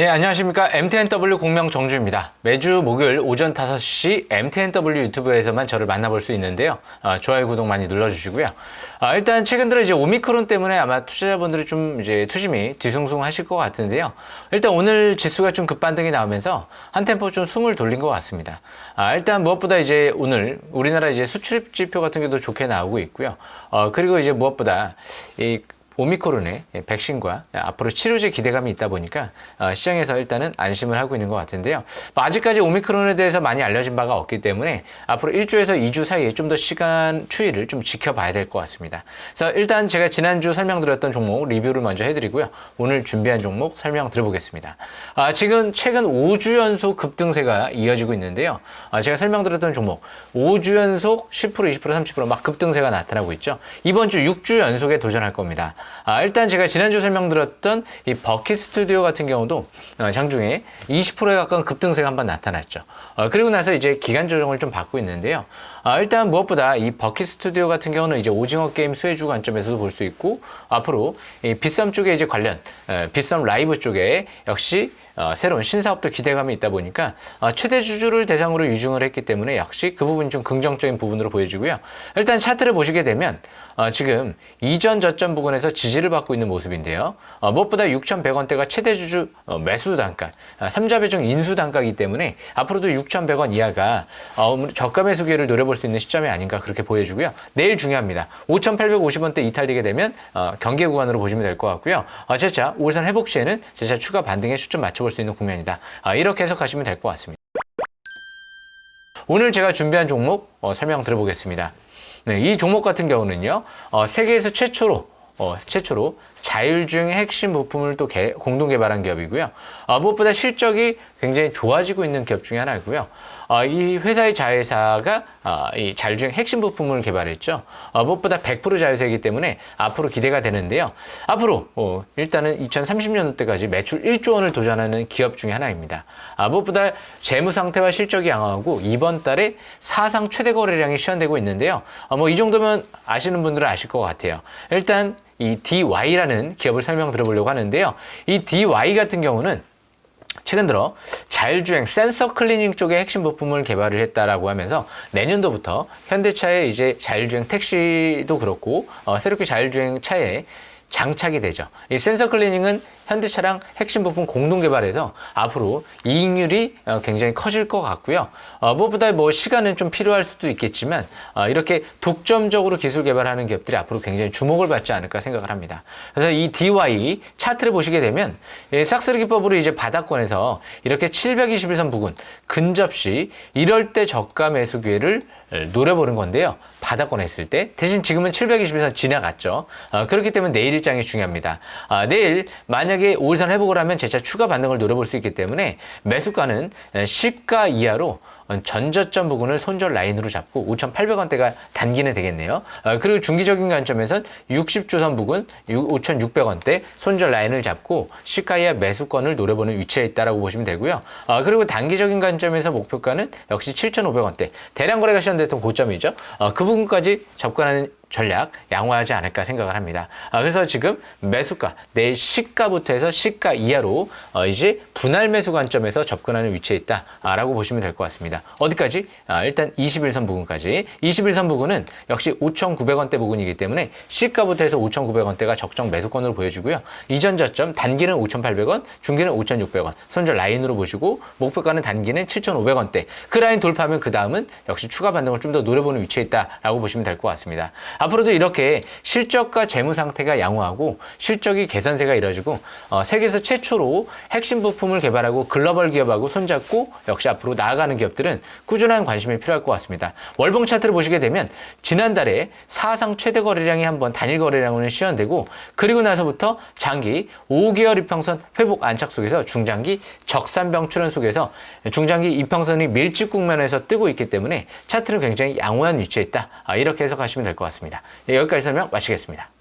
예, 안녕하십니까. MTNW 공명 정주입니다. 매주 목요일 오전 5시 MTNW 유튜브에서만 저를 만나볼 수 있는데요. 아, 좋아요, 구독 많이 눌러주시고요. 아, 일단 최근 들어 이제 오미크론 때문에 아마 투자자분들이 좀 이제 투심이 뒤숭숭 하실 것 같은데요. 일단 오늘 지수가 좀 급반등이 나오면서 한 템포 좀 숨을 돌린 것 같습니다. 아, 일단 무엇보다 이제 오늘 우리나라 이제 수출입 지표 같은 게도 좋게 나오고 있고요. 어, 그리고 이제 무엇보다 이 오미크론의 백신과 앞으로 치료제 기대감이 있다 보니까 어, 시장에서 일단은 안심을 하고 있는 것 같은데요. 뭐 아직까지 오미크론에 대해서 많이 알려진 바가 없기 때문에 앞으로 1주에서 2주 사이에 좀 더 시간 추이를 좀 지켜봐야 될 것 같습니다. 그래서 일단 제가 지난주 설명드렸던 종목 리뷰를 먼저 해드리고요. 오늘 준비한 종목 설명드려보겠습니다. 아, 지금 최근 5주 연속 급등세가 이어지고 있는데요. 아, 제가 설명드렸던 종목 5주 연속 10% 20% 30%막 급등세가 나타나고 있죠. 이번 주 6주 연속에 도전할 겁니다. 아, 일단 제가 지난주 설명드렸던 이 버킷 스튜디오 같은 경우도 어, 장중에 20%에 가까운 급등세가 한번 나타났죠. 어, 그리고 나서 이제 기간 조정을 좀 받고 있는데요. 아, 일단 무엇보다 이 버킷 스튜디오 같은 경우는 이제 오징어 게임 수혜주 관점에서도 볼 수 있고 앞으로 이 빗썸 쪽에 이제 관련 에, 빗썸 라이브 쪽에 역시 어, 새로운 신사업도 기대감이 있다 보니까 어, 최대 주주를 대상으로 유증을 했기 때문에 역시 그 부분이 좀 긍정적인 부분으로 보여지고요. 일단 차트를 보시게 되면 어, 지금 이전 저점 부근에서 지지를 받고 있는 모습인데요. 어, 무엇보다 6,100원대가 최대 주주 어, 매수 단가, 아, 삼자 배정 인수 단가이기 때문에 앞으로도 6,100원 이하가 어, 저가 매수 기회를 노려볼 수 있는 시점이 아닌가 그렇게 보여주고요. 내일 중요합니다. 5,850원대 이탈되게 되면 어, 경계 구간으로 보시면 될 것 같고요. 어, 제차 5일선 회복 시에는 제차 추가 반등에 수점 맞춰볼 수 있는 국면이다. 아, 이렇게 해석하시면 될 것 같습니다. 오늘 제가 준비한 종목 어, 설명 드려보겠습니다. 네, 이 종목 같은 경우는요, 어, 세계에서 최초로 어, 최초로 자율주행 핵심 부품을 또 개, 공동 개발한 기업이고요. 어, 무엇보다 실적이 굉장히 좋아지고 있는 기업 중에 하나이고요. 어, 이 회사의 자회사가 어, 이 자율주행 핵심 부품을 개발했죠. 어, 무엇보다 100% 자회사이기 때문에 앞으로 기대가 되는데요. 앞으로 어, 일단은 2030년도때까지 매출 1조 원을 도전하는 기업 중에 하나입니다. 아, 무엇보다 재무 상태와 실적이 양호하고 이번 달에 사상 최대 거래량이 시현되고 있는데요. 어, 뭐이 정도면 아시는 분들은 아실 것 같아요. 일단 이 DY라는 기업을 설명 드려보려고 하는데요. 이 DY 같은 경우는 최근 들어 자율주행 센서 클리닝 쪽의 핵심 부품을 개발을 했다라고 하면서 내년도부터 현대차의 이제 자율주행 택시도 그렇고 어, 새롭게 자율주행 차에 장착이 되죠. 이 센서 클리닝은 현대차랑 핵심 부품 공동 개발해서 앞으로 이익률이 어, 굉장히 커질 것 같고요. 어, 무엇보다 뭐 시간은 좀 필요할 수도 있겠지만 어, 이렇게 독점적으로 기술 개발하는 기업들이 앞으로 굉장히 주목을 받지 않을까 생각을 합니다. 그래서 이 DY 차트를 보시게 되면 싹스르 기법으로 이제 바닥권에서 이렇게 721선 부근 근접시 이럴 때 저가 매수 기회를 노려보는 건데요. 바닥권에 있을 때 대신 지금은 721선 지나갔죠. 그렇기 때문에 내일 일장이 중요합니다. 아, 내일 만약 만약에 5일선 회복을 하면 재차 추가 반등을 노려볼 수 있기 때문에 매수가는 시가 이하로 전저점 부근을 손절 라인으로 잡고 5,800원대가 단기는 되겠네요. 어, 그리고 중기적인 관점에선 60조선 부근 5,600원대 손절 라인을 잡고 시가이하 매수권을 노려보는 위치에 있다라고 보시면 되고요. 어, 그리고 단기적인 관점에서 목표가는 역시 7,500원대 대량 거래가 시현됐던 고점이죠. 어, 그 부분까지 접근하는 전략 양호하지 않을까 생각을 합니다. 아, 그래서 지금 매수가 내일 시가부터 해서 시가 이하로 어, 이제 분할 매수 관점에서 접근하는 위치에 있다라고 보시면 될 것 같습니다. 어디까지? 아, 일단 21선 부근까지. 21선 부근은 역시 5,900원대 부근이기 때문에 시가부터 해서 5,900원대가 적정 매수권으로 보여지고요. 이전 저점 단기는 5,800원, 중기는 5,600원. 손절 라인으로 보시고 목표가는 단기는 7,500원대. 그 라인 돌파하면 그 다음은 역시 추가 반등을 좀 더 노려보는 위치에 있다라고 보시면 될 것 같습니다. 앞으로도 이렇게 실적과 재무 상태가 양호하고 실적이 개선세가 이뤄지고 어, 세계에서 최초로 핵심 부품을 개발하고 글로벌 기업하고 손잡고 역시 앞으로 나아가는 기업들은 꾸준한 관심이 필요할 것 같습니다. 월봉 차트를 보시게 되면 지난달에 사상 최대 거래량이 한번 단일 거래량으로 시현되고 그리고 나서부터 장기 5개월 이평선 회복 안착 속에서 중장기 적산병 출현 속에서 중장기 이평선이 밀집 국면에서 뜨고 있기 때문에 차트는 굉장히 양호한 위치에 있다. 아, 이렇게 해석하시면 될 것 같습니다. 네, 여기까지 설명 마치겠습니다.